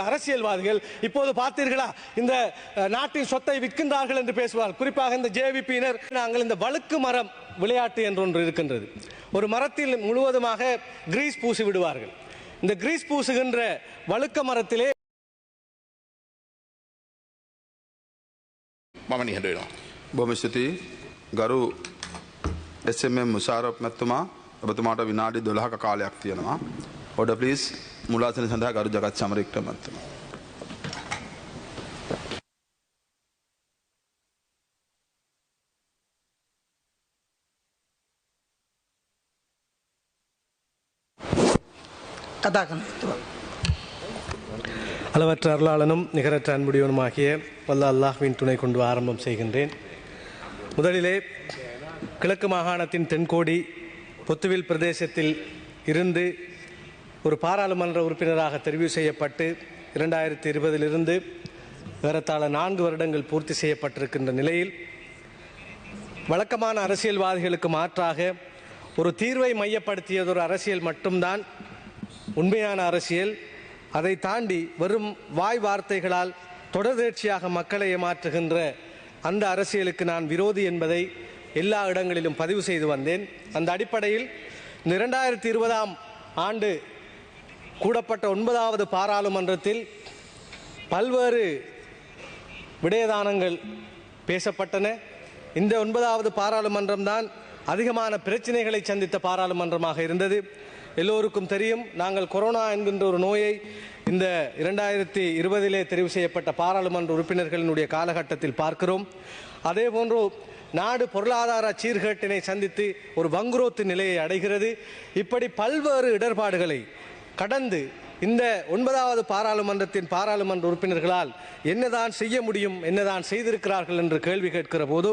அரசியல்வாதிகள் இப்போது பார்த்தீர்களா இந்த அஹ், நாட்டின் சொத்தை விற்கின்றார்கள் என்று பேசுவார்கள் குறிப்பாக இந்த ஜேவிபியினர் நாங்கள் இந்த வழுக்கு மரம் விளையாட்டு என்று ஒன்று இருக்கின்றது ஒரு மரத்தில் முழுவதுமாக கிரீஸ் பூசி விடுவார்கள் இந்த கிரீஸ் பூசுகின்ற வழுக்க மரத்திலே මම නිහඬ වෙනවා. බොම ස්තුතියි ගරු එසම මුසාරප් මැත්තුමා ඔබතුමාට විනාඩි දොළහක කාලයක් තියෙනවා. ඔඩ පලිස් මුලාසන සඳහා ගරු ජගත් සමරික්ට මැත්තම. කතා කරන යුතුව. அளவற்ற அருளாளனும் நிகரற்ற அன்புடையவனுமாகிய வல்ல அல்லாஹ்வின் துணை கொண்டு ஆரம்பம் செய்கின்றேன் முதலிலே கிழக்கு மாகாணத்தின் தென்கோடி பொத்துவில் பிரதேசத்தில் இருந்து ஒரு பாராளுமன்ற உறுப்பினராக தெரிவு செய்யப்பட்டு இரண்டாயிரத்தி இருபதிலிருந்து ஏறத்தாழ நான்கு வருடங்கள் பூர்த்தி செய்யப்பட்டிருக்கின்ற நிலையில் வழக்கமான அரசியல்வாதிகளுக்கு மாற்றாக ஒரு தீர்வை மையப்படுத்தியதொரு அரசியல் மட்டும்தான். உண்மையான அரசியல். அதை தாண்டி வெறும் வாய் வார்த்தைகளால் தொடர்ச்சியாக மக்களை ஏமாற்றுகின்ற அந்த அரசியலுக்கு நான் விரோதி என்பதை எல்லா இடங்களிலும் பதிவு செய்து வந்தேன். அந்த அடிப்படையில் இந்த இரண்டாயிரத்தி இருபதாம் ஆண்டு கூடப்பட்ட ஒன்பதாவது பாராளுமன்றத்தில் பல்வேறு விடயதானங்கள் பேசப்பட்டன. இந்த ஒன்பதாவது பாராளுமன்றம் தான் அதிகமான பிரச்சனைகளை சந்தித்த பாராளுமன்றமாக இருந்தது. எல்லோருக்கும் தெரியும் நாங்கள் கொரோனா என்கின்ற ஒரு நோயை இந்த இரண்டாயிரத்தி இருபதிலே தெரிவு செய்யப்பட்ட பாராளுமன்ற உறுப்பினர்களினுடைய காலகட்டத்தில் பார்க்கிறோம். அதே போன்று நாடு பொருளாதார சீர்கேட்டினை சந்தித்து ஒரு வங்குரோத்து நிலையை அடைகிறது. இப்படி பல்வேறு இடர்பாடுகளை கடந்து இந்த ஒன்பதாவது பாராளுமன்றத்தின் பாராளுமன்ற உறுப்பினர்களால் என்னதான் செய்ய முடியும் என்னதான் செய்திருக்கிறார்கள் என்று கேள்வி கேட்கிற போது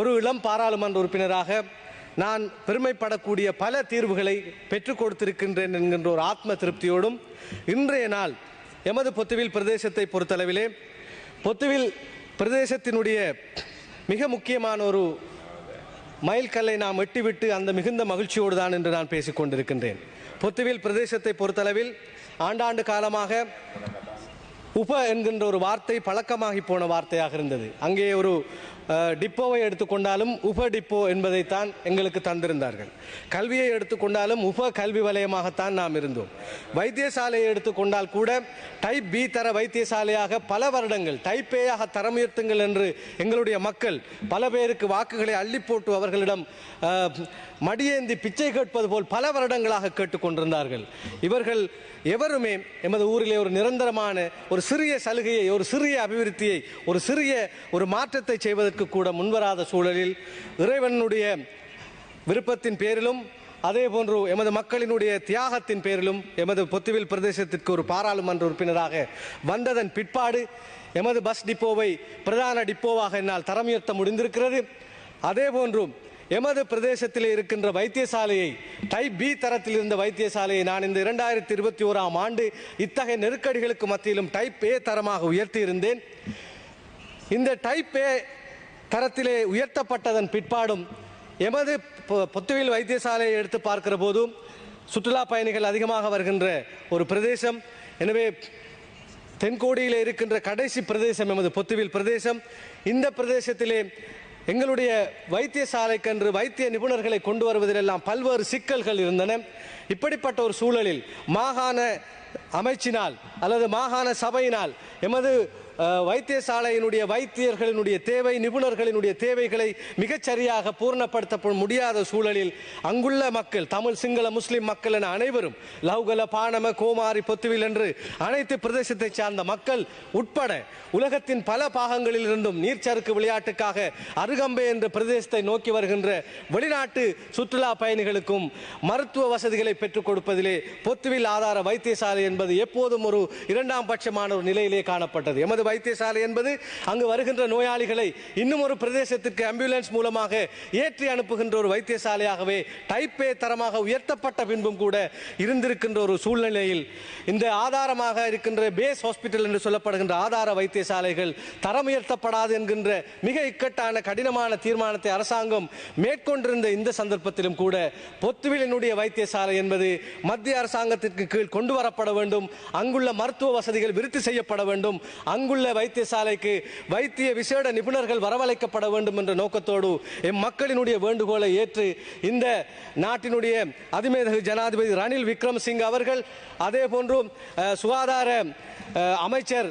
ஒரு இளம் பாராளுமன்ற உறுப்பினராக நான் பெருமைப்படக்கூடிய பல தீர்வுகளை பெற்றுக் கொடுத்திருக்கின்றேன் என்கின்ற ஒரு ஆத்ம திருப்தியோடும் இன்றைய நாள் எமது பொத்துவில் பிரதேசத்தை பொறுத்தளவிலே பொத்துவில் பிரதேசத்தினுடைய மிக முக்கியமான ஒரு மைல்கல்லை நாம் எட்டிவிட்டு அந்த மிகுந்த மகிழ்ச்சியோடு தான் என்று நான் பேசிக்கொண்டிருக்கின்றேன். பொத்துவில் பிரதேசத்தை பொறுத்தளவில் ஆண்டாண்டு காலமாக உப என்கின்ற ஒரு வார்த்தை பழக்கமாகி போன வார்த்தையாக இருந்தது. அங்கே ஒரு டிப்போவை எடுத்துக்கொண்டாலும் உப டிப்போ என்பதைத்தான் எங்களுக்கு தந்திருந்தார்கள். கல்வியை எடுத்துக்கொண்டாலும் உப கல்வி வலயமாகத்தான் நாம் இருந்தோம். வைத்தியசாலையை எடுத்துக்கொண்டால் கூட டைப் பி தர வைத்தியசாலையாக பல வருடங்கள் டைப் ஏயாக தரம் உயர்த்துங்கள் என்று எங்களுடைய மக்கள் பல பேருக்கு வாக்குகளை அள்ளி போட்டு அவர்களிடம் மடியேந்தி பிச்சை கேட்பது போல் பல வருடங்களாக கேட்டுக்கொண்டிருந்தார்கள் இவர்கள் எவருமே எமது ஊரிலே ஒரு நிரந்தரமான ஒரு சிறிய சலுகையை ஒரு சிறிய அபிவிருத்தியை ஒரு சிறிய ஒரு மாற்றத்தை செய்வதற்கு கூட முன்வராத சூழலில் இறைவனுடைய விருப்பத்தின் பேரிலும் அதே போன்று எமது மக்களினுடைய தியாகத்தின் பேரிலும் எமது பொத்துவில் பிரதேசத்திற்கு ஒரு பாராளுமன்ற உறுப்பினராக வந்ததன் பிற்பாடு எமது பஸ் டிப்போவை பிரதான டிப்போவாக என்னால் தரம் உயர்த்த முடிந்திருக்கிறது. அதே போன்றும் எமது பிரதேசத்தில் இருக்கின்ற வைத்தியசாலையை டைப் பி தரத்தில் இருந்த வைத்தியசாலையை நான் இந்த இரண்டாயிரத்தி இருபத்தி ஓராம் ஆண்டு இத்தகைய நெருக்கடிகளுக்கு மத்தியிலும் டைப் ஏ தரமாக உயர்த்தி இருந்தேன் இந்த டைப் ஏ தரத்திலே உயர்த்தப்பட்டதன் பிற்பாடும் எமது பொ- பொத்துவில் வைத்தியசாலையை எடுத்து பார்க்கிற போதும் சுற்றுலா பயணிகள் அதிகமாக வருகின்ற ஒரு பிரதேசம். எனவே தென்கோடியில் இருக்கின்ற கடைசி பிரதேசம் எமது பொத்துவில் பிரதேசம். இந்த பிரதேசத்திலே எங்களுடைய வைத்தியசாலைக்கென்று வைத்திய நிபுணர்களை கொண்டு வருவதிலெல்லாம் பல்வேறு சிக்கல்கள் இருந்தன. இப்படிப்பட்ட ஒரு சூழலில் மாகாண அமைச்சினால் அல்லது மாகாண சபையினால் எமது வைத்தியசாலையினுடைய வைத்தியர்களினுடைய தேவை நிபுணர்களினுடைய தேவைகளை மிகச்சரியாக பூர்ணப்படுத்த முடியாத சூழலில் அங்குள்ள மக்கள் தமிழ் சிங்கள முஸ்லிம் மக்கள் என அனைவரும் லவ்கல பானம கோமாரி பொத்துவில் என்று அனைத்து பிரதேசத்தை சார்ந்த மக்கள் உட்பட உலகத்தின் பல பாகங்களில் இருந்தும் நீர்ச்சறுக்கு விளையாட்டுக்காக அருகம்பே என்ற பிரதேசத்தை நோக்கி வருகின்ற வெளிநாட்டு சுற்றுலா பயணிகளுக்கும் மருத்துவ வசதிகளை பெற்றுக் கொடுப்பதிலே பொத்துவில் ஆதார வைத்தியசாலை என்பது எப்போதும் ஒரு இரண்டாம் பட்சமான ஒரு நிலையிலே காணப்பட்டது. எமது வைத்தியசாலை என்பது அங்கு வருகின்ற நோயாளிகளை இன்னும் ஒரு பிரதேசத்திற்கு ஆம்புலன்ஸ் மூலமாக ஏற்றி அனுப்புகின்ற ஒரு வைத்தியசாலையாகவே டைப்பே தரமாக உயர்த்தப்பட்ட பின்பும் கூட இருந்திருக்கின்ற ஒரு சூழ்நிலையில் இந்த ஆதாரமாக இருக்கின்ற பேஸ் ஹாஸ்பிட்டல் என்று சொல்லப்படுகின்ற ஆதார வைத்தியசாலைகள் தரம் உயர்த்தப்படாது என்கின்ற மிக இக்கட்டான கடினமான தீர்மானத்தை அரசாங்கம் மேற்கொண்டிருந்த இந்த சந்தர்ப்பத்திலும் கூட பொத்துவிலினுடைய வைத்தியசாலை என்பது மத்திய அரசாங்கத்திற்கு கீழ் கொண்டு வரப்பட வேண்டும். அங்குள்ள மருத்துவ வசதிகள் விருத்தி செய்யப்பட வேண்டும். அங்குள்ள வைத்தியசாலைக்கு வைத்திய விசேட நிபுணர்கள் வரவழைக்கப்பட வேண்டும் என்ற நோக்கத்தோடு எம் மக்களினுடைய வேண்டுகோளை ஏற்று இந்த நாட்டினுடைய அதிமேதகு ஜனாதிபதி ரணில் விக்ரம்சிங் அவர்கள் அதே போன்றும் சுகாதார அமைச்சர்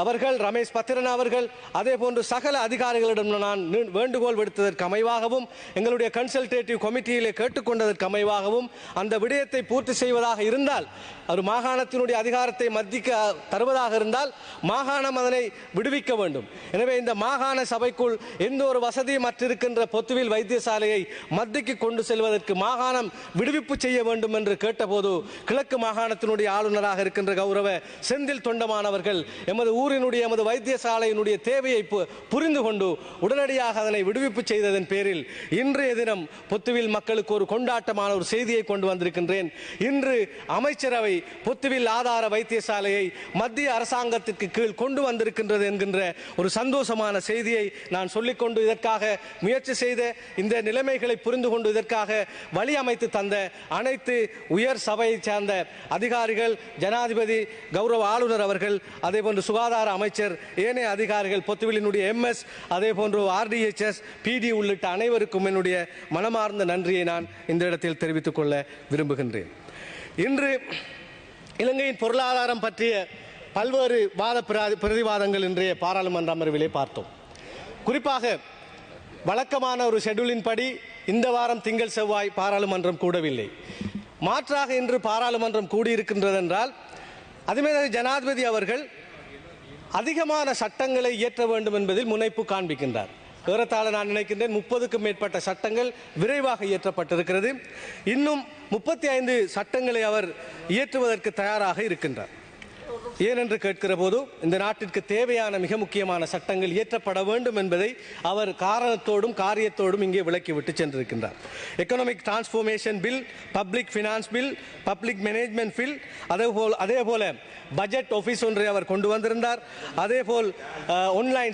அவர்கள் ரமேஷ் பத்திரன் அவர்கள் அதே போன்று சகல அதிகாரிகளிடம் நான் வேண்டுகோள் விடுத்ததற்கு அமைவாகவும் எங்களுடைய கன்சல்டேட்டிவ் கமிட்டியிலே கேட்டுக்கொண்டதற்கு அமைவாகவும் அந்த விடயத்தை பூர்த்தி செய்வதாக இருந்தால் ஒரு மாகாணத்தினுடைய அதிகாரத்தை மத்திக்க தருவதாக இருந்தால் மாகாணம் அதனை விடுவிக்க வேண்டும். எனவே இந்த மாகாண சபைக்குள் எந்த ஒரு வசதியும் மற்றிருக்கின்ற பொத்துவில் வைத்தியசாலையை மத்திக்கு கொண்டு செல்வதற்கு மாகாணம் விடுவிப்பு செய்ய வேண்டும் என்று கேட்டபோது கிழக்கு மாகாணத்தினுடைய ஆளுநராக இருக்கின்ற கௌரவ செந்தில் தொண்டமானவர்கள் எமது ஊர் ஊரினுடைய எமது வைத்தியசாலையினுடைய தேவையை புரிந்து கொண்டு உடனடியாக அதனை விடுவிப்பு செய்ததன் பேரில் இன்றைய தினம் பொத்துவில் மக்களுக்கு ஒரு கொண்டாட்டமான ஒரு செய்தியை கொண்டு வந்திருக்கின்றேன். இன்று அமைச்சரவை பொத்துவில் ஆதார வைத்தியசாலையை மத்திய அரசாங்கத்திற்கு கீழ் கொண்டு வந்திருக்கின்றது என்கின்ற ஒரு சந்தோஷமான செய்தியை நான் சொல்லிக்கொண்டு இதற்காக முயற்சி செய்த இந்த நிலைமைகளை புரிந்து கொண்டு இதற்காக வழி அமைத்து தந்த அனைத்து உயர் சபையை சார்ந்த அதிகாரிகள் ஜனாதிபதி கௌரவ ஆளுநர் அவர்கள் அதேபோன்று சுகாதார சுகாதார அமைச்சர் ஏனைய அதிகாரிகள் பொத்துவிலினுடைய எம்எஸ் அதே போன்று ஆர்டிஎச்எஸ் பிடி உள்ளிட்ட அனைவருக்கும் என்னுடைய மனமார்ந்த நன்றியை நான் இந்த இடத்தில் தெரிவித்துக் கொள்ள விரும்புகின்றேன். இன்று இலங்கையின் பொருளாதாரம் பற்றிய பல்வேறு வாத பிரதிவாதங்கள் இன்றைய பாராளுமன்ற அமர்விலே பார்த்தோம். குறிப்பாக வழக்கமான ஒரு ஷெட்யூலின் படி இந்த வாரம் திங்கள் செவ்வாய் பாராளுமன்றம் கூடவில்லை. மாற்றாக இன்று பாராளுமன்றம் கூடியிருக்கின்றதென்றால் அதுமே ஜனாதிபதி அவர்கள் அதிகமான சட்டங்களை இயற்ற வேண்டும் என்பதில் முனைப்பு காண்பிக்கின்றார். ஏறத்தாழ நான் நினைக்கின்றேன் முப்பதுக்கும் மேற்பட்ட சட்டங்கள் விரைவாக இயற்றப்பட்டிருக்கிறது. இன்னும் முப்பத்தி ஐந்து சட்டங்களை அவர் இயற்றுவதற்கு தயாராக இருக்கின்றார். ஏனென்று கேட்கிற போது இந்த நாட்டிற்கு தேவையான மிக முக்கியமான சட்டங்கள் இயற்றப்பட வேண்டும் என்பதை அவர் காரணத்தோடும் காரியத்தோடும் இங்கே விளக்கிவிட்டு சென்றிருக்கின்றார். Economic transformation bill public finance bill public management bill அதே போல் அதே போல பட்ஜெட் ஆஃபீஸ் ஒன்றை அவர் கொண்டு வந்திருந்தார். அதே போல்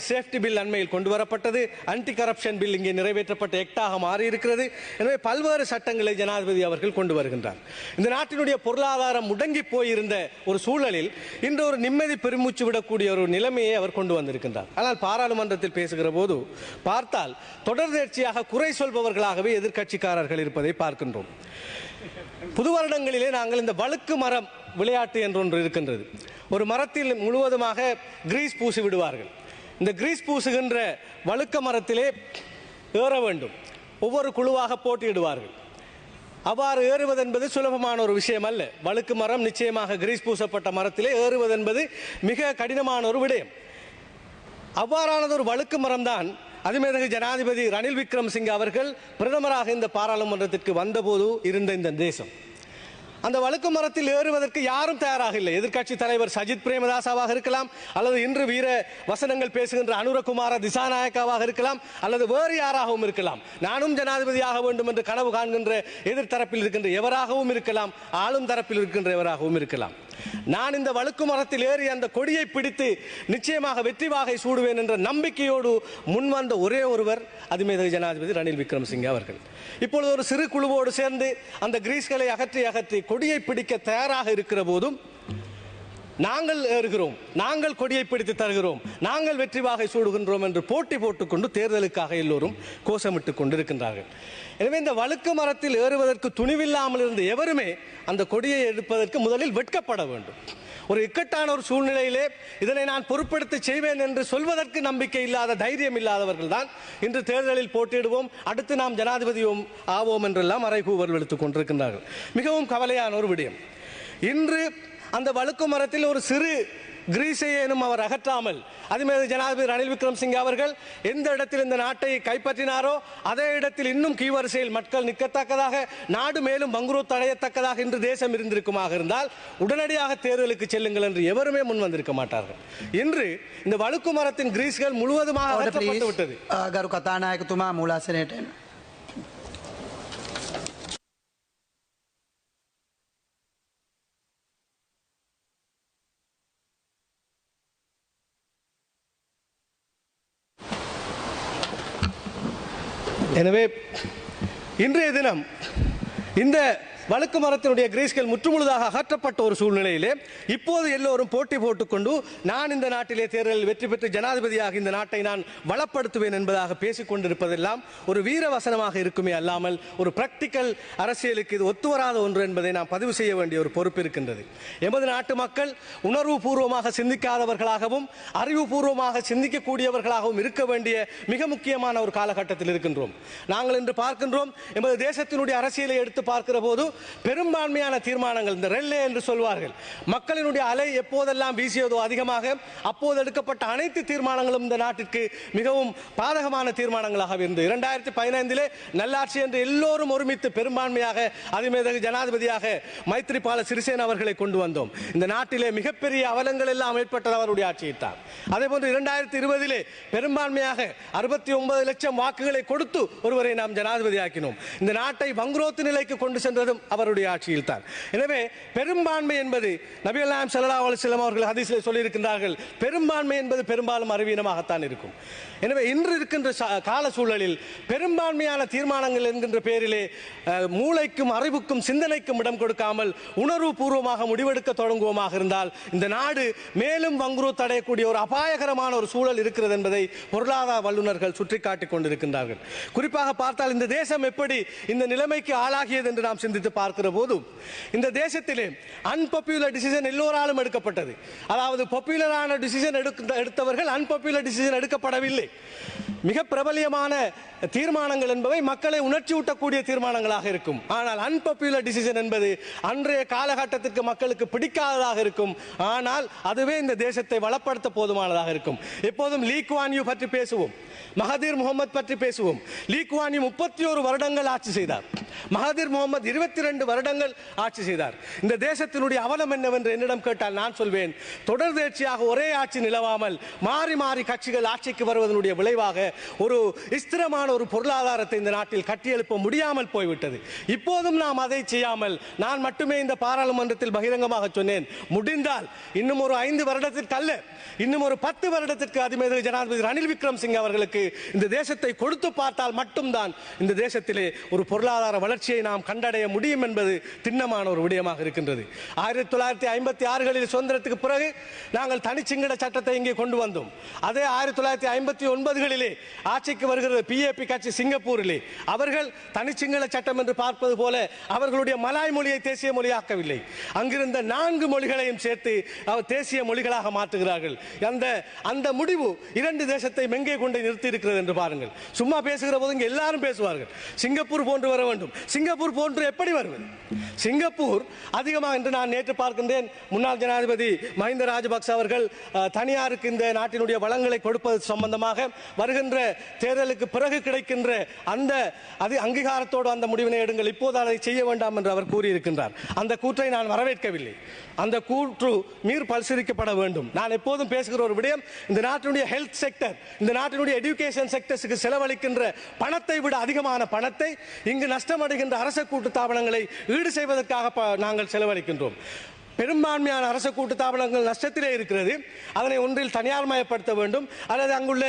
சேஃப்டி பில் அண்மையில் கொண்டு வரப்பட்டது. ஆன்டி கரப்ஷன் பில் இங்கே நிறைவேற்றப்பட்ட எக்டாக மாறி இருக்கிறது எனவே பல்வேறு சட்டங்களை ஜனாதிபதி அவர்கள் கொண்டு வருகின்றார். இந்த நாட்டினுடைய பொருளாதாரம் முடங்கி போயிருந்த ஒரு சூழலில் இன்று ஒரு நிம்மதி பெருமூச்சு விடக்கூடிய ஒரு நிலைமையை அவர் கொண்டு வந்திருக்கின்றார். ஆனால் பாராளுமன்றத்தில் பேசுகிற போது பார்த்தால் தொடர்ந்தேர்ச்சியாக குறை சொல்பவர்களாகவே எதிர்க்கட்சிக்காரர்கள் இருப்பதை பார்க்கின்றோம். புது வருடங்களிலே நாங்கள் இந்த வழுக்கு மரம் விளையாட்டு என்றொன்று இருக்கின்றது. ஒரு மரத்தில் முழுவதுமாக கிரீஸ் பூசி விடுவார்கள். இந்த கிரீஸ் பூசுகின்ற வழுக்க மரத்திலே ஏற வேண்டும். ஒவ்வொரு குழுவாக போட்டியிடுவார்கள். அவ்வாறு ஏறுவது என்பது சுலபமான ஒரு விஷயம் அல்ல வழுக்கு மரம் நிச்சயமாக கிரீஸ் பூசப்பட்ட மரத்திலே ஏறுவது என்பது மிக கடினமான ஒரு விடயம். அவ்வாறானது ஒரு வழுக்கு மரம்தான் அதுமேதகு ஜனாதிபதி ரணில் விக்ரமசிங்க அவர்கள் பிரதமராக இந்த பாராளுமன்றத்திற்கு வந்தபோது இருந்த இந்த தேசம். அந்த வழுக்கு மரத்தில் ஏறுவதற்கு யாரும் தயாராக இல்லை. எதிர்க்கட்சி தலைவர் சஜித் பிரேமதாசாவாக இருக்கலாம் அல்லது இன்று வீர வசனங்கள் பேசுகின்ற அனுரகுமார திசாநாயக்காவாக இருக்கலாம் அல்லது வேறு யாராகவும் இருக்கலாம். நானும் ஜனாதிபதியாக வேண்டும் என்று கனவு காண்கின்ற எதிர்த்தரப்பில் இருக்கின்ற எவராகவும் இருக்கலாம் ஆளும் தரப்பில் இருக்கின்ற எவராகவும் இருக்கலாம். நான் இந்த வழுக்கு மரத்தில் ஏறி அந்த கொடியை பிடித்து நிச்சயமாக வெற்றி வாகை சூடுவேன் என்ற நம்பிக்கையோடு முன்வந்த ஒரே ஒருவர் அதுமேதகு ஜனாதிபதி ரணில் விக்ரமசிங்கே அவர்கள். இப்பொழுது ஒரு சிறு குழுவோடு சேர்ந்து அந்த கிரீஸ்களை அகற்றி அகற்றி கொடியை பிடிக்க தயாராக இருக்கிற போதும் நாங்கள் ஏறுகிறோம். நாங்கள் கொடியை பிடித்து தருகிறோம். நாங்கள் வெற்றி வாகை சூடுகின்றோம் என்று போட்டி போட்டுக்கொண்டு தேர்தலுக்காக எல்லோரும் கோஷமிட்டுக் கொண்டிருக்கின்றார்கள். எனவே இந்த வழுக்கு மரத்தில் ஏறுவதற்கு துணிவில்லாமல் இருந்த எவருமே அந்த கொடியை எடுப்பதற்கு முதலில் வெட்கப்பட வேண்டும். ஒரு இக்கட்டான ஒரு சூழ்நிலையிலே இதனை நான் பொறுப்படுத்தி செய்வேன் என்று சொல்வதற்கு நம்பிக்கை இல்லாத தைரியம் இல்லாதவர்கள் தான் இன்று தேர்தலில் போட்டியிடுவோம். அடுத்து நாம் ஜனாதிபதியும் ஆவோம் என்றெல்லாம் அறைகூவல் எடுத்துக் கொண்டிருக்கின்றார்கள். மிகவும் கவலையான ஒரு விடயம். இன்று அந்த வழுக்கு மரத்தில் ஒரு சிறு கிரீஸையேனும் அவர் அகற்றாமல் அதுமேது ஜனாதிபதி ரணில் விக்ரமசிங்கே அவர்கள் எந்த இடத்தில் இந்த நாட்டை கைப்பற்றினாரோ அதே இடத்தில் இன்னும் கீவரிசையில் மக்கள் நிற்கத்தக்கதாக நாடு மேலும் பங்குரோத் அடையத்தக்கதாக இன்று தேசம் இருந்திருக்குமாக இருந்தால் உடனடியாக தேர்தலுக்கு செல்லுங்கள் என்று எவருமே முன் வந்திருக்க மாட்டார்கள். இன்று இந்த வழுக்கு மரத்தின் கிரீஸ்கள் முழுவதுமாக அகற்றப்பட்டு. விட்டது எனவே இன்றைய தினம் இந்த வழுக்கு மரத்தினுடைய கிரீஸ்கள் முற்றுமுழுதாக அகற்றப்பட்ட ஒரு சூழ்நிலையிலே இப்போது எல்லோரும் போட்டி போட்டுக்கொண்டு நான் இந்த நாட்டிலே தேர்தலில் வெற்றி பெற்று ஜனாதிபதியாக இந்த நாட்டை நான் வளப்படுத்துவேன் என்பதாக பேசிக் கொண்டிருப்பதெல்லாம் ஒரு வீர வசனமாக இருக்குமே அல்லாமல் ஒரு பிராக்டிக்கல் அரசியலுக்கு இது ஒத்துவராத ஒன்று என்பதை நாம் பதிவு செய்ய வேண்டிய ஒரு பொறுப்பு இருக்கின்றது. எமது நாட்டு மக்கள் உணர்வு பூர்வமாக சிந்திக்காதவர்களாகவும் அறிவுபூர்வமாக சிந்திக்கக்கூடியவர்களாகவும் இருக்க வேண்டிய மிக முக்கியமான ஒரு காலகட்டத்தில் இருக்கின்றோம். நாங்கள் இன்று பார்க்கின்றோம் எமது தேசத்தினுடைய அரசியலை எடுத்து பார்க்கிற போது பெரும்பான்மையான தீர்மானங்கள் இந்த ரெல்லே என்று சொல்வார்கள். மக்களினுடைய அலை எப்போதெல்லாம் வீசியதோ அதிகமாக அப்போது எடுக்கப்பட்ட அனைத்து தீர்மானங்களும் இந்த நாட்டிற்கு மிகவும் பாதகமான தீர்மானங்களாக இருந்தது. இரண்டாயிரத்தி பதினைந்திலே நல்லாட்சி என்று எல்லோரும் ஒருமித்து பெரும்பான்மையாக அதிமேதகு ஜனாதிபதியாக மைத்ரிபால சிறிசேன அவர்களை கொண்டு வந்தோம். இந்த நாட்டிலே மிகப்பெரிய அவலங்கள் எல்லாம் ஏற்பட்டது அவருடைய ஆட்சியிட்டார் அதே போன்று இரண்டாயிரத்தி இருபதிலே பெரும்பான்மையாக அறுபத்தி ஒன்பது லட்சம் வாக்குகளை கொடுத்து ஒருவரை நாம் ஜனாதிபதி ஆக்கினோம். இந்த நாட்டை வங்குரோத்து நிலைக்கு கொண்டு சென்றதும் அவருடைய ஆட்சியில் தான் எனவே பெரும்பான்மை என்பது நபிகள் நாயம் சல்லா அலுவலம் அவர்கள் ஹதீஸில் சொல்லியிருக்கின்றார்கள் பெரும்பான்மை என்பது பெரும்பாலும் அறிவீனமாகத்தான் இருக்கும். எனவே இன்று இருக்கின்ற கால சூழலில் பெரும்பான்மையான தீர்மானங்கள் என்கின்ற பேரிலே மூளைக்கும் அறிவுக்கும் சிந்தனைக்கும் இடம் கொடுக்காமல் உணர்வு பூர்வமாக முடிவெடுக்க தொடங்குவோமாக இருந்தால் இந்த நாடு மேலும் வங்குரோத்து அடையக்கூடிய ஒரு அபாயகரமான ஒரு சூழல் இருக்கிறது என்பதை பொருளாதார வல்லுநர்கள் சுட்டிக்காட்டிக் கொண்டிருக்கின்றார்கள். குறிப்பாக பார்த்தால் இந்த தேசம் எப்படி இந்த நிலைமைக்கு ஆளாகியது என்று நாம் சிந்தித்து பார்க்கிற போது இந்த தேசத்திலே அன்பப்புலர் டிசிஷன் எல்லோராலும் எடுக்கப்பட்டது. அதாவது பாப்புலரான டிசிஷன் எடுத்தவர்கள் அன்பப்புலர் டிசிஷன் எடுக்கப்படவில்லை. மிக பிரபலியமான தீர்மானங்கள் என்பவை மக்களை உணர்ச்சி ஊட்டக்கூடிய தீர்மானங்களாக இருக்கும். ஆனால் அன்பப்புலர் டிசிஷன் என்பது அன்றைய காலகட்டத்திற்கு மக்களுக்கு பிடிக்காததாக இருக்கும். ஆனால் அதுவே இந்த தேசத்தை வளப்படுத்த போதுமானதாக இருக்கும். எப்போதும் லீ பற்றி பேசுவோம். மகதீர் முகமது பற்றி பேசுவோம். லீ யூ முப்பத்தி ஒரு வருடங்கள் ஆட்சி செய்தார். மகதீர் முகமது இருபத்தி ரெண்டு வருடங்கள் ஆட்சி செய்தார். இந்த தேசத்தினுடைய அவலம் என்னவென்று என்னிடம் கேட்டால் நான் சொல்வேன். தொடர்ந்தேர்ச்சியாக ஒரே ஆட்சி நிலவாமல் மாறி மாறி கட்சிகள் ஆட்சிக்கு வருவதனுடைய விளைவாக ஒரு ஸ்திரமான ஒரு பொருளாதாரத்தை இந்த நாட்டில் கட்டியெழுப்ப முடியாமல் போய்விட்டது. இப்போதும் நாம் அதை செய்யாமல் நான் மட்டுமே இந்த பாராளுமன்றத்தில் பகிரங்கமாக சொன்னேன். முடிந்தால் இன்னும் ஒரு ஐந்து வருடத்திற்கு அல்ல இன்னும் ஒரு பத்து வருடத்திற்கு அதிமேத ஜனாதிபதி ரணில் விக்ரம் சிங் அவர்களுக்கு இந்த தேசத்தை கொடுத்து பார்த்தால் மட்டும்தான் இந்த தேசத்திலே ஒரு பொருளாதார வளர்ச்சியை நாம் கண்டடைய முடியும். என்பது திண்ணமான ஒரு விடயமாக இருக்கின்றது. ஆயிரத்தி தொள்ளாயிரத்தி ஐம்பத்தி ஆறுகளில் சுதந்திரத்துக்கு பிறகு நாங்கள் தனிச்சிங்கட சட்டத்தை இங்கே கொண்டு வந்தோம். அதே ஆயிரத்தி தொள்ளாயிரத்தி ஐம்பத்தி ஒன்பதுகளிலே ஆட்சிக்கு வருகிறது பிஏபி கட்சி சிங்கப்பூரிலே அவர்கள் தனிச்சிங்கள சட்டம் என்று பார்ப்பது போல அவர்களுடைய மலாய் மொழியை தேசிய மொழியாக்கவில்லை. அங்கிருந்த நான்கு மொழிகளையும் சேர்த்து அவர் தேசிய மொழிகளாக மாற்றுகிறார்கள். அந்த அந்த முடிவு இரண்டு தேசத்தை மெங்கே கொண்டு நிறுத்தி இருக்கிறது என்று பாருங்கள். சும்மா பேசுகிற போது இங்கே எல்லாரும் பேசுவார்கள். சிங்கப்பூர் போன்று வர வேண்டும். சிங்கப்பூர் போன்று எப்படி வருவது. சிங்கப்பூர் அதிகமாக என்று நான் நேற்று பார்க்கின்றேன். முன்னாள் ஜனாதிபதி மஹிந்த ராஜபக்ச அவர்கள் தனியாருக்கு இந்த நாட்டினுடைய வளங்களை கொடுப்பது சம்பந்தமாக வருகின்ற தேர்தலுக்கு பிறகு கிடைக்கின்ற அந்த அது அங்கீகாரத்தோடு அந்த முடிவினை எடுங்கள். இப்போது அதை செய்ய வேண்டாம் என்று அவர் கூறியிருக்கின்றார். அந்த கூற்றை நான் வரவேற்கவில்லை. அந்த கூற்று மீர் பரிசீலிக்கப்பட வேண்டும். நான் எப்போதும் பேசுகிற ஒரு விடயம் இந்த நாட்டினுடைய ஹெல்த் செக்டர் இந்த நாட்டினுடைய எஜுகேஷன் செக்டர்ஸுக்கு செலவழிக்கின்ற பணத்தை விட அதிகமான பணத்தை இங்கு நஷ்டமடைகின்ற அரச கூட்டு தாபனங்கள் ஈடு செய்வதற்காக நாங்கள் செலவழிக்கின்றோம். பெரும்பான்மையான அரச கூட்டு தாபனங்கள் நஷ்டத்திலே இருக்கிறது. அதனை ஒன்றில் தனியார்மயப்படுத்த வேண்டும். அல்லது அங்குள்ள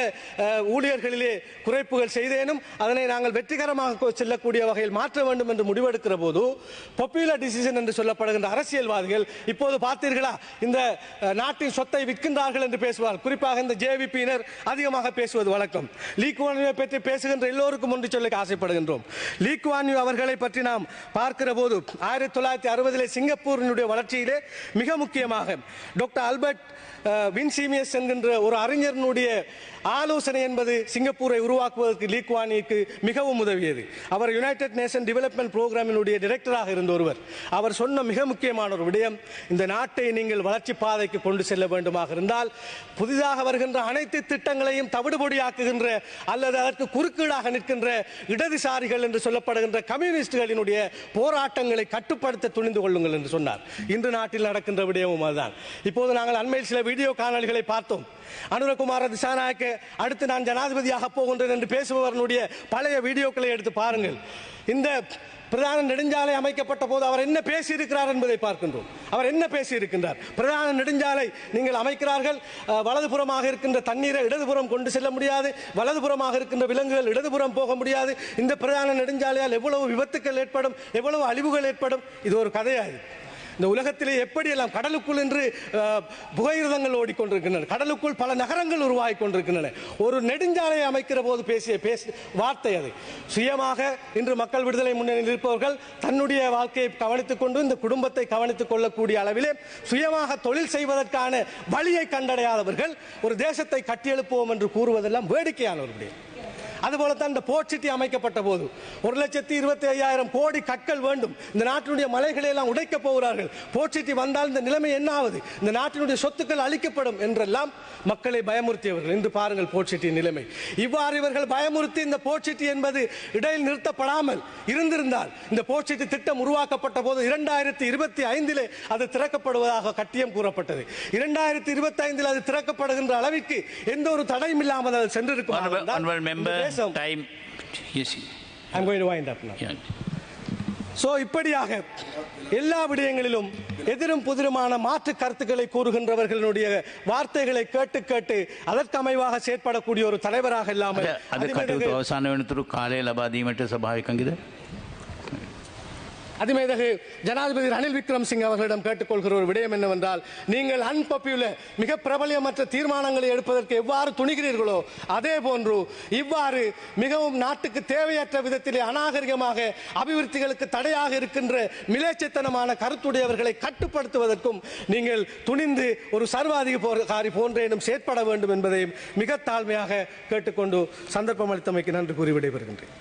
ஊழியர்களிலே குறைப்புகள் செய்தேனும் அதனை நாங்கள் வெற்றிகரமாக செல்லக்கூடிய வகையில் மாற்ற வேண்டும் என்று முடிவெடுக்கிற போது பொப்புலர் டிசிஷன் என்று சொல்லப்படுகின்ற அரசியல்வாதிகள் இப்போது பார்த்தீர்களா? இந்த நாட்டின் சொத்தை விற்கின்றார்கள் என்று பேசுவார் குறிப்பாக இந்த ஜேவிபியினர் அதிகமாக பேசுவது வழக்கம். லீக்வானியை பற்றி பேசுகின்ற எல்லோருக்கும் ஒன்று சொல்ல ஆசைப்படுகின்றோம். லீக்வான்யூ அவர்களை பற்றி நாம் பார்க்கிற போது ஆயிரத்தி தொள்ளாயிரத்தி அறுபதிலே சிங்கப்பூரினுடைய வளர்ச்சியிலே வகையிலே மிக முக்கியமாக டாக்டர் ஆல்பர்ட் வின்சீமியஸ் என்கின்ற ஒரு அறிஞரினுடைய ஆலோசனை என்பது சிங்கப்பூரை உருவாக்குவதற்கு லீக்வானிக்கு மிகவும் உதவியது. அவர் யுனைடெட் நேஷன் டெவலப்மெண்ட் புரோகிராமினுடைய டிரெக்டராக இருந்த ஒருவர். அவர் சொன்ன மிக முக்கியமான ஒரு விடயம் இந்த நாட்டை நீங்கள் வளர்ச்சி பாதைக்கு கொண்டு செல்ல வேண்டுமாக இருந்தால் புதிதாக வருகின்ற அனைத்து திட்டங்களையும் தவிடுபொடியாக்குகின்ற அல்லது அதற்கு குறுக்கீடாக நிற்கின்ற இடதுசாரிகள் என்று சொல்லப்படுகின்ற கம்யூனிஸ்டுகளினுடைய போராட்டங்களை கட்டுப்படுத்த துணிந்து கொள்ளுங்கள் என்று சொன்னார். இன்று நாட்டில் நடக்கின்ற விடயமும் அதுதான். இப்போது நாங்கள் அண்மையில் சில வீடியோ காணொலிகளை பார்த்தோம். அனுரகுமார திசாநாயக்க அடுத்து நான் ஜனாதிபதியாக போகின்றேன் என்று பேசுபவர்களுடைய பழைய வீடியோக்களை எடுத்து பாருங்கள். இந்த பிரதான நெடுஞ்சாலை அமைக்கப்பட்ட போது அவர் என்ன பேசியிருக்கிறார் என்பதை பார்க்கின்றோம். அவர் என்ன பேசியிருக்கின்றார்? பிரதான நெடுஞ்சாலை நீங்கள் அமைக்கிறார்கள் வலதுபுறமாக இருக்கின்ற தண்ணீரை இடதுபுறம் கொண்டு செல்ல முடியாது வலதுபுறமாக இருக்கின்ற விலங்குகள் இடதுபுறம் போக முடியாது. இந்த பிரதான நெடுஞ்சாலையால் எவ்வளவு விபத்துக்கள் ஏற்படும் எவ்வளவு அழிவுகள் ஏற்படும்? இது ஒரு கதையாது இந்த உலகத்திலே எப்படியெல்லாம் கடலுக்குள் என்று அஹ், புகையிரதங்கள் ஓடிக்கொண்டிருக்கின்றன கடலுக்குள் பல நகரங்கள் உருவாகி கொண்டிருக்கின்றன ஒரு நெடுஞ்சாலையை அமைக்கிற போது பேசிய பேச வார்த்தை அது. சுயமாக இன்று மக்கள் விடுதலை முன்னணியில் இருப்பவர்கள் தன்னுடைய வாழ்க்கையை கவனித்துக் கொண்டு இந்த குடும்பத்தை கவனித்துக் கொள்ளக்கூடிய அளவிலே சுயமாக தொழில் செய்வதற்கான வழியை கண்டடையாதவர்கள் ஒரு தேசத்தை கட்டியெழுப்புவோம் என்று கூறுவதெல்லாம் வேடிக்கையானவர்களுடைய. அதுபோலத்தான் இந்த போர்ட் சிட்டி அமைக்கப்பட்ட போது ஒரு லட்சத்தி இருபத்தி ஐயாயிரம் கோடி கற்கள் வேண்டும். இந்த நாட்டினுடைய மலைகளை எல்லாம் உடைக்கப் போகிறார்கள். போர்ட் சிட்டி வந்தால் இந்த நிலைமை என்ன ஆகுது இந்த நாட்டினுடைய சொத்துக்கள் அழிக்கப்படும் என்றெல்லாம் மக்களை பயமுறுத்தியவர்கள். இன்று பாருங்கள் போர்ட் சிட்டி நிலைமை. இவ்வாறு இவர்கள் பயமுறுத்தி இந்த போர்ட் சிட்டி என்பது இடையில் நிறுத்தப்படாமல் இருந்திருந்தால் இந்த போர்ட் சிட்டி திட்டம் உருவாக்கப்பட்ட போது இரண்டாயிரத்தி இருபத்தி ஐந்திலே அது திறக்கப்படுவதாக கட்டியம் கூறப்பட்டது. இரண்டாயிரத்தி இருபத்தி ஐந்தில் அது திறக்கப்படுகின்ற அளவிற்கு எந்த ஒரு தடையும் இல்லாமல் அது சென்றிருக்கும் வித்தியாசம் time I'm going to so இப்படியாக எல்லா விடயங்களிலும் எதிரும் புதிருமான மாற்று கருத்துக்களை கூறுகின்றவர்களுடைய வார்த்தைகளை கேட்டு கேட்டு அதற்கமைவாக செயற்படக்கூடிய ஒரு தலைவராக இல்லாமல் அது கட்டு காலையில் பாதியமற்ற கங்குது அதிமேதகு ஜனாதிபதி ரணில் விக்ரம்சிங் அவர்களிடம் கேட்டுக்கொள்கிற ஒரு விடயம் என்னவென்றால் நீங்கள் அன்பப்பியுள்ள மிக பிரபலியமற்ற தீர்மானங்களை எடுப்பதற்கு எவ்வாறு துணிகிறீர்களோ அதே போன்று இவ்வாறு மிகவும் நாட்டுக்கு தேவையற்ற விதத்திலே அநாகரிகமாக அபிவிருத்திகளுக்கு தடையாக இருக்கின்ற மிலேச்சத்தனமான கருத்துடையவர்களை கட்டுப்படுத்துவதற்கும் நீங்கள் துணிந்து ஒரு சர்வாதிகாரி போன்றேனும் செயற்பட வேண்டும் என்பதையும் மிக தாழ்மையாக கேட்டுக்கொண்டு சந்தர்ப்பம் அளித்தமைக்கு நன்றி கூறி விடைபெறுகின்றேன்.